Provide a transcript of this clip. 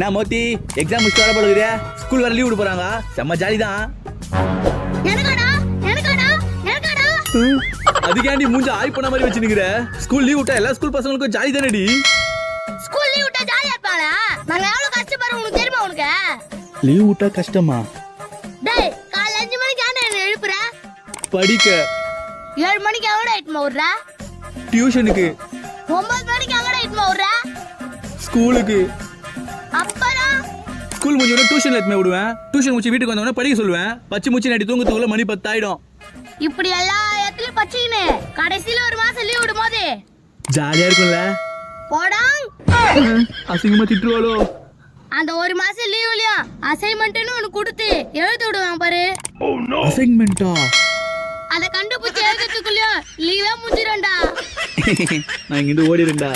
நான் மோத்தி எக்ஸாம் முடிச்சுட்டு வர போலுக்குறியா ஸ்கூல் வர லீவ் விட போறாங்க. செம்ம ஜாலி தான். அதுக்காண்டி மூஞ்ச ஆய் பண்ண மாதிரி வச்சுனுக்குற ஸ்கூல் லீவ் விட்டா எல்லா ஸ்கூல் பசங்களுக்கும் ஜாலி தானடி? ஸ்கூல் லீவ் விட்டா ஜாலியா இருப்பாளா? நாங்க எவ்வளவு கஷ்டப்படுறோம் உனக்கு தெரியுமா உனக்கு? லீவ் விட்டா கஷ்டமா? டேய் காலைல அஞ்சு மணிக்கு ஆண்டா என்ன எழுப்புற? படிக்க. ஏழு மணிக்கு எவ்வளோ இட்டுமா விடுற? டியூஷனுக்கு ஒன்பது மணிக்கு எவ்வளோ இட்டுமா விடுற? ஸ்கூலுக்கு அப்புறம் ஸ்கூல் முடிஞ்ச டியூஷன்ல எடுத்து விடுவேன். டியூஷன் முடிச்சு வீட்டுக்கு வந்தவொடனே படிக்க சொல்லுவேன். பச்சை மூச்சு நடி தூங்கத்துக்குள்ள மணி பத்தாயிடும். இப்படி எல்லா இடத்துலயும் பச்சிக்கின்னு. கடைசியில ஒரு மாசம் லீவ் விடும் போது ஜாலியா இருக்கும்ல. போடாங். அசிங்கமா திட்டுவாளோ. அந்த ஒரு மாசம் லீவ்லயும் அசைன்மெண்ட்னு ஒன்னு கொடுத்து எழுதி விடுவாங்க பாரு. அசைன்மெண்டா அதை கண்டுபிடிச்சு எழுதுறதுக்குள்ளயும் லீவே முடிஞ்சிடும்டா நான் இங்கிருந்து ஓடிடுண்டா